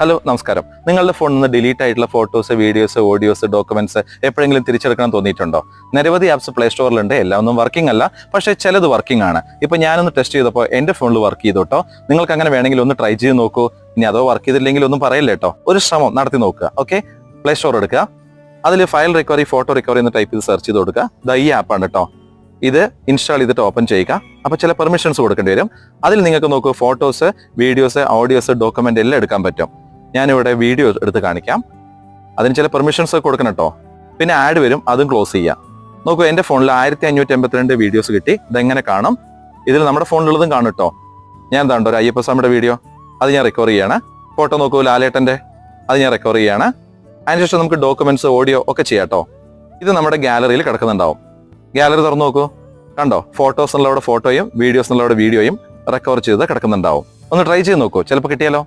Hello നമസ്കാരം. നിങ്ങളുടെ ഫോണിൽ നിന്ന് ഡിലീറ്റ് ആയിട്ടുള്ള ഫോട്ടോസ് വീഡിയോസ് ഓഡിയോസ് ഡോക്യുമെന്റ്സ് എപ്പോഴെങ്കിലും തിരിച്ചെടുക്കണം തോന്നിയിട്ടുണ്ടോ? നിരവധി ആപ്സ് പ്ലേ സ്റ്റോറിലുണ്ട് എല്ലാം ഒന്നും വർക്കിംഗ് അല്ല പക്ഷേ ചിലത് വർക്കിംഗ് ആണ്. ഇപ്പൊ ഞാനൊന്ന് ടെസ്റ്റ് ചെയ്തപ്പോൾ എന്റെ ഫോണിൽ വർക്ക് ചെയ്തു കേട്ടോ നിങ്ങൾക്ക് അങ്ങനെ വേണമെങ്കിൽ ഒന്ന് ട്രൈ ചെയ്ത് നോക്കൂ. ഇനി അതോ വർക്ക് ചെയ്തില്ലെങ്കിൽ ഒന്നും പറയില്ല കേട്ടോ ഒരു ശ്രമം നടത്തി നോക്കുക ഓക്കെ പ്ലേ സ്റ്റോർ എടുക്കുക. അതിൽ ഫയൽ റിക്കവറി ഫോട്ടോ റിക്കവറി എന്ന് ടൈപ്പ് ചെയ്ത് സെർച്ച് ചെയ്ത് കൊടുക്കുക. ദ ഈ ആപ്പാണ് കേട്ടോ ഇത് ഇൻസ്റ്റാൾ ചെയ്തിട്ട് ഓപ്പൺ ചെയ്യുക. അപ്പോൾ ചില പെർമിഷൻസ് കൊടുക്കേണ്ടി വരും. അതിൽ നിങ്ങൾക്ക് നോക്കൂ ഫോട്ടോസ് വീഡിയോസ് ഓഡിയോസ് ഡോക്യുമെന്റ് എല്ലാം എടുക്കാൻ പറ്റും. ഞാനിവിടെ വീഡിയോ എടുത്ത് കാണിക്കാം. അതിന് ചില പെർമിഷൻസ് കൊടുക്കണം കേട്ടോ പിന്നെ ആഡ് വരും അതും ക്ലോസ് ചെയ്യാം. നോക്കൂ എന്റെ ഫോണിൽ ആയിരത്തി അഞ്ഞൂറ്റി എൺപത്തിരണ്ട് വീഡിയോസ് കിട്ടി. ഇതെങ്ങനെ കാണും? ഇതിൽ നമ്മുടെ ഫോണിലുള്ളതും കാണും കേട്ടോ ഞാൻ എന്താണ്ടോ ഒരു അയ്യപ്പ സ്വാമിയുടെ വീഡിയോ അത് ഞാൻ റിക്കവർ ചെയ്യാണ്. ഫോട്ടോ നോക്കൂ ലാലേട്ടന്റെ. അത് ഞാൻ റിക്കവർ ചെയ്യാണ്. അതിനുശേഷം നമുക്ക് ഡോക്യുമെന്റ്സ് ഓഡിയോ ഒക്കെ ചെയ്യാം കേട്ടോ ഇത് നമ്മുടെ ഗാലറിയിൽ കിടക്കുന്നുണ്ടാവും. ഗാലറി തുറന്നു നോക്കൂ. കണ്ടോ ഫോട്ടോസ് എന്നുള്ളവിടെ ഫോട്ടോയും വീഡിയോസ് എന്നുള്ളവിടെ വീഡിയോയും റെക്കവർ ചെയ്ത് കിടക്കുന്നുണ്ടാവും. ഒന്ന് ട്രൈ ചെയ്ത് നോക്കൂ ചിലപ്പോൾ കിട്ടിയാലോ?